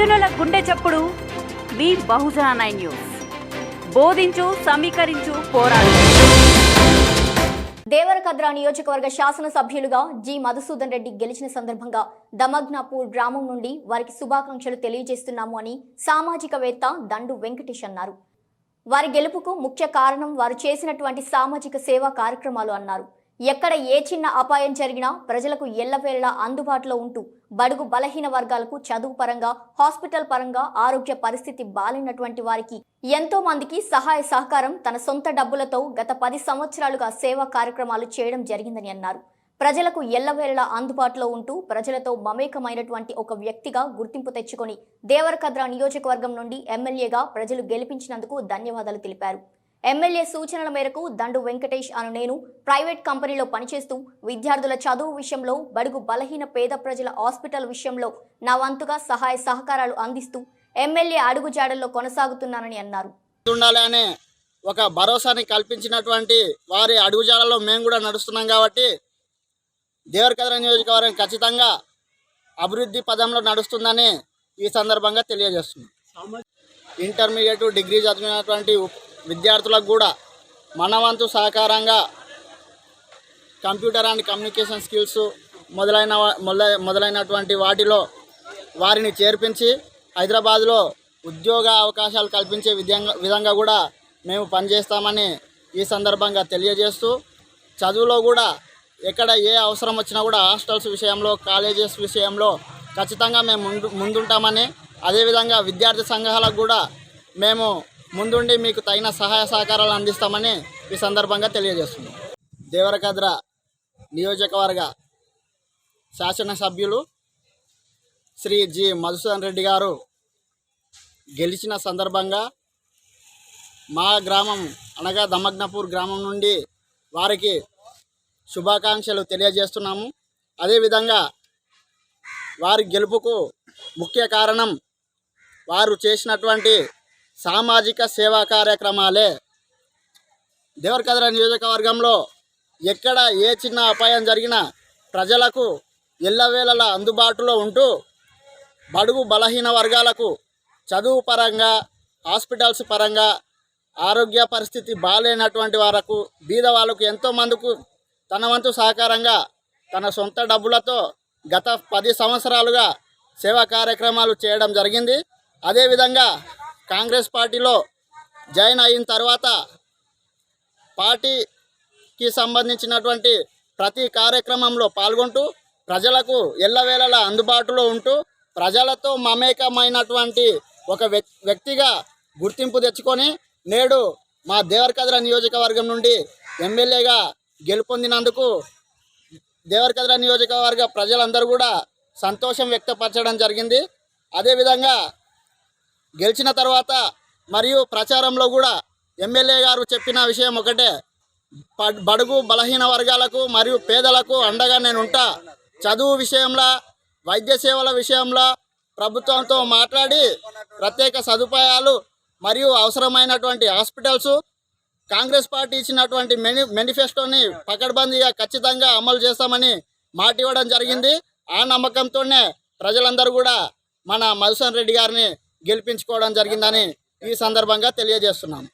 చప్పుడు మీ బహుజన nine news. బోధించు సమీకరించు పోరాడు. దేవరకద్ర నియోజకవర్గ శాసనసభ్యులుగా జి. మధుసూదన్ రెడ్డి గెలిచిన సందర్భంగా దమగ్నాపూర్ గ్రామం నుండి వారికి శుభాకాంక్షలు తెలియజేస్తున్నాము అని సామాజికవేత్త దండు వెంకటేష్ అన్నారు. వారి గెలుపుకు ముఖ్య కారణం వారు చేసినటువంటి సామాజిక సేవా కార్యక్రమాలు అన్నారు. ఎక్కడ ఏ చిన్న అపాయం జరిగినా ప్రజలకు ఎల్లవేళలా అందుబాటులో ఉంటూ బడుగు బలహీన వర్గాలకు చదువు పరంగా హాస్పిటల్ పరంగా ఆరోగ్య పరిస్థితి బాలినటువంటి వారికి ఎంతో మందికి సహాయ సహకారం తన సొంత డబ్బులతో గత పది సంవత్సరాలుగా సేవా కార్యక్రమాలు చేయడం జరిగిందని అన్నారు. ప్రజలకు ఎల్లవేళలా అందుబాటులో ఉంటూ ప్రజలతో మమేకమైనటువంటి ఒక వ్యక్తిగా గుర్తింపు తెచ్చుకొని దేవరకద్ర నియోజకవర్గం నుండి ఎమ్మెల్యేగా ప్రజలు గెలిపించినందుకు ధన్యవాదాలు తెలిపారు. ఎమ్మెల్యే సూచనల మేరకు దండు వెంకటేష్ అను నేను ప్రైవేట్ కంపెనీలో పనిచేస్తూ విద్యార్థుల చదువు విషయంలో బడుగు బలహీన పేద ప్రజల హాస్పిటల్ విషయంలో నా వంతుగా సహాయ సహకారాలు అందిస్తూ ఎమ్మెల్యే అడుగుజాడల్లో కొనసాగుతున్నానని అన్నారు. ఉండాలి అనే ఒక భరోసాని కల్పించినటువంటి వారి అడుగుజాడలో మేము కూడా నడుస్తున్నాం కాబట్టి దేవరకద్ర నియోజకవర్గం ఖచ్చితంగా అభివృద్ధి పదంలో నడుస్తుందని ఈ సందర్భంగా తెలియజేస్తున్నాం. ఇంటర్మీడియట్ డిగ్రీ చదివినటువంటి విద్యార్థులకు కూడా మనవంతు సహకారంగా కంప్యూటర్ అండ్ కమ్యూనికేషన్ స్కిల్స్ మొదలైన మొదలైనటువంటి వాటిలో వారిని చేర్పించి హైదరాబాద్లో ఉద్యోగ అవకాశాలు కల్పించే విధంగా విధంగా కూడా మేము పనిచేస్తామని ఈ సందర్భంగా తెలియజేస్తూ చదువులో కూడా ఎక్కడ ఏ అవసరం వచ్చినా కూడా హాస్టల్స్ విషయంలో కాలేజెస్ విషయంలో ఖచ్చితంగా మేము ముందు ముందుంటామని అదేవిధంగా విద్యార్థి సంఘాలకు కూడా మేము ముందుండి మీకు తగిన సహాయ సహకారాలు అందిస్తామని ఈ సందర్భంగా తెలియజేస్తున్నాం. దేవరకద్ర నియోజకవర్గ శాసనసభ్యులు శ్రీ జి మధుసూదన్ రెడ్డి గారు గెలిచిన సందర్భంగా మా గ్రామం అనగా దమగ్నపూర్ గ్రామం నుండి వారికి శుభాకాంక్షలు తెలియజేస్తున్నాము. అదేవిధంగా వారి గెలుపుకు ముఖ్య కారణం వారు చేసినటువంటి సామాజిక సేవా కార్యక్రమాలే. దేవరకద్ర నియోజకవర్గంలో ఎక్కడ ఏ చిన్న అపాయం జరిగినా ప్రజలకు ఎల్లవేళలా అందుబాటులో ఉంటూ బడుగు బలహీన వర్గాలకు చదువు పరంగా హాస్పిటల్స్ పరంగా ఆరోగ్య పరిస్థితి బాగాలేనటువంటి వారకు బీద వాళ్ళకు ఎంతో మందుకు తన వంతు సహకారంగా తన సొంత డబ్బులతో గత పది సంవత్సరాలుగా సేవా కార్యక్రమాలు చేయడం జరిగింది. అదేవిధంగా కాంగ్రెస్ పార్టీలో జాయిన్ అయిన తర్వాత పార్టీకి సంబంధించినటువంటి ప్రతి కార్యక్రమంలో పాల్గొంటూ ప్రజలకు ఎల్లవేళలా అందుబాటులో ఉంటూ ప్రజలతో మమేకమైనటువంటి ఒక వ్యక్తిగా గుర్తింపు తెచ్చుకొని నేడు మా దేవరకద్ర నియోజకవర్గం నుండి ఎమ్మెల్యేగా గెలుపొందినందుకు దేవరకద్ర నియోజకవర్గ ప్రజలందరూ కూడా సంతోషం వ్యక్తపరచడం జరిగింది. అదేవిధంగా గెలిచిన తర్వాత మరియు ప్రచారంలో కూడా ఎమ్మెల్యే గారు చెప్పిన విషయం ఒకటే. బడుగు బలహీన వర్గాలకు మరియు పేదలకు అండగా నేను ఉంటా. చదువు విషయంలో వైద్య సేవల విషయంలో ప్రభుత్వంతో మాట్లాడి ప్రత్యేక సదుపాయాలు మరియు అవసరమైనటువంటి హాస్పిటల్స్ కాంగ్రెస్ పార్టీ ఇచ్చినటువంటి మెని మేనిఫెస్టోని పకడ్బందీగా ఖచ్చితంగా అమలు చేస్తామని మాట ఇవ్వడం జరిగింది. ఆ నమ్మకంతోనే ప్రజలందరూ కూడా మన మధుసూన్ రెడ్డి గారిని గెలిపించుకోవడం జరిగిందని ఈ సందర్భంగా తెలియజేస్తున్నాను